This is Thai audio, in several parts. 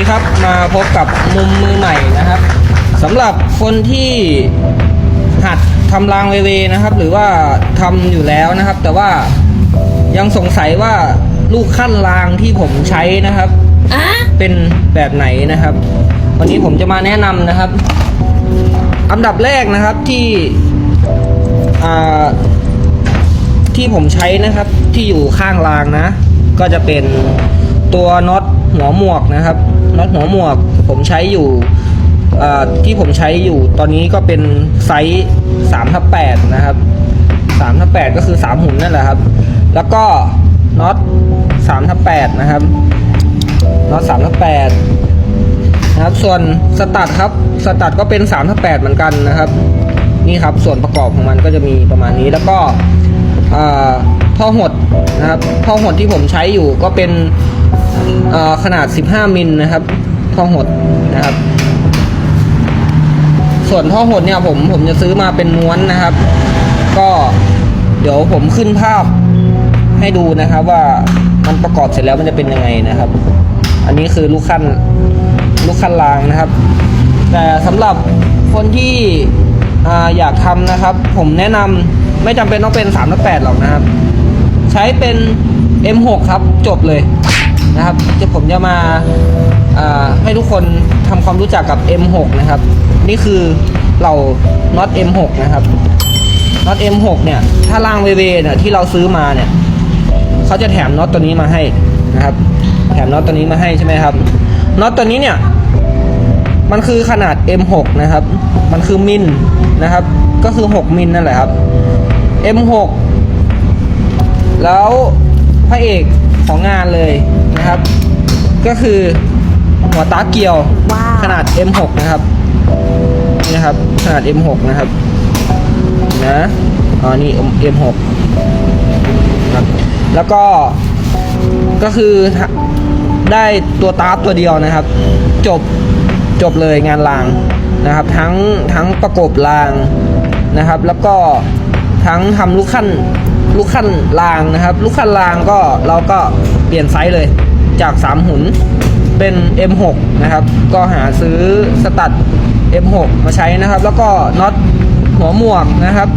ดีครับมาพบกับมุมมือใหม่นะครับสำหรับคนที่หัดทำรางเวเวนะครับ หรือว่าทำอยู่แล้วนะครับ แต่ว่ายังสงสัยว่าลูกขั้นรางที่ผมใช้นะครับเป็นแบบไหนนะครับ วันนี้ผมจะมาแนะนำนะครับอันดับแรกนะครับที่ที่ผมใช้นะครับที่อยู่ข้างรางนะ ก็จะเป็นตัวน็อต หัวหมวกนะครับน็อตหัวหมวกผมใช้อยู่ที่ผมใช้อยู่ตอนนี้ก็เป็นไซส์3ทับ8นะครับ3ทับ8ก็คือ 3 หุ่นนั่นแหละครับ แล้วก็น็อต3ทับ8นะครับน็อตสามทับแปดนะครับ ส่วนสตัดครับสตัดก็เป็นสามทับแปดเหมือนกันนะครับ นี่ครับส่วนประกอบของมันก็จะมีประมาณนี้แล้วก็ท่อหดนะครับท่อหดที่ผมใช้อยู่ก็เป็น ขนาด 15 มิลนะครับ ท่อหดนะครับ ส่วนท่อหดเนี่ยผมผมจะซื้อมาเป็นม้วนนะครับ ก็เดี๋ยวผมขึ้นภาพให้ดูนะครับว่ามันประกอบเสร็จแล้วมันจะเป็นยังไงนะครับ อันนี้คือลูกขั้นลูกขั้นรางนะครับ แต่สำหรับคนที่ออยากทำนะครับ ผมแนะนำไม่จำเป็นต้องเป็น3าม8หรอกนะครับ ใช้เป็น M6 ครับจบเลย นะครับจะผมจะมาให้ทุกคนทำความรู้จักกับ M6 นะครับ นี่คือเราน็อต M6 นะครับน็อต M6 เนี่ยถ้าล่างเวเวเนี่ยที่เราซื้อมาเนี่ยเขาจะแถมน็อตตัวนี้มาให้นะครับ แถมน็อตตัวนี้มาให้ใช่ไหมครับน็อตตัวนี้เนี่ยมันคือขนาด M6 นะครับ มันคือมิลนะครับ ก็คือ 6 มิลนั่นแหละครับ M6 แล้วพระเอกของงานเลย นะครับ ก็คือหัวตาเกียวว้าวขนาด M6 นะครับนี่นะครับขนาด M6 นะครับนะอ๋อนี่ M6 ครับแล้วก็ก็คือได้ตัวตาร์ฟตัวเดียวนะครับ จบจบเลยงานรางนะครับ ทั้งทั้งประกบรางนะครับ แล้วก็ทั้งทำลูกขั้นลูกขั้นรางนะครับ ลูกขั้นรางก็เราก็เปลี่ยนไซส์เลย จาก 3 หุ่นเป็น M6 นะครับ ก็หาซื้อสตัด M6 มาใช้นะครับ แล้วก็น็อตหัวหมวกนะครับ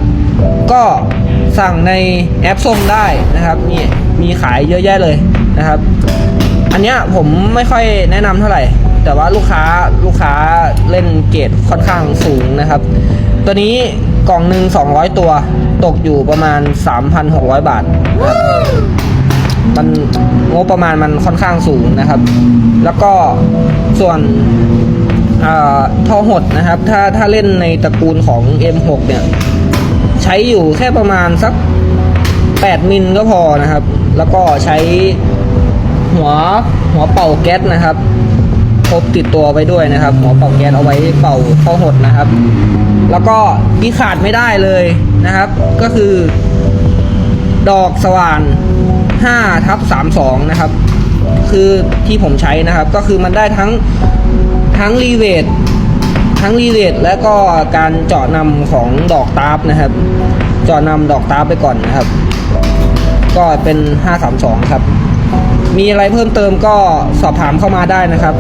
ก็สั่งในแอปส้มได้นะครับนี่มีขายเยอะแยะเลยนะครับ อันเนี้ยผมไม่ค่อยแนะนำเท่าไหร่ แต่ว่าลูกค้าลูกค้าเล่นเกรดค่อนข้างสูงนะครับ ตัวนี้กล่องหนึ่ง200 ตัว ตกอยู่ประมาณ 3,600 บาทนะครับ มันงบประมาณมันค่อนข้างสูงนะครับ แล้วก็ส่วนท่อหดนะครับ ถ้าถ้าเล่นในตระกูลของ M6 เนี่ย ใช้อยู่แค่ประมาณสัก 8 มิลก็พอนะครับ แล้วก็ใช้หัวหัวเป่าแก๊สนะครับพกติดตัวไปด้วยนะครับ หัวเป่าแก๊สเอาไว้เป่าเข้าหดนะครับ แล้วก็ที่ขาดไม่ได้เลยนะครับ ก็คือ ดอกสว่าน 5ทับ32 นะครับ คือที่ผมใช้นะครับ ก็คือมันได้ทั้งทั้งรีเวททั้งรีเวทและก็การเจาะนำของดอกตาร์ฟนะครับ เจาะนำดอกตาร์ฟไปก่อนนะครับ ก็เป็น 532 ครับ มีอะไรเพิ่มเติมก็สอบถามเข้ามาได้นะครับ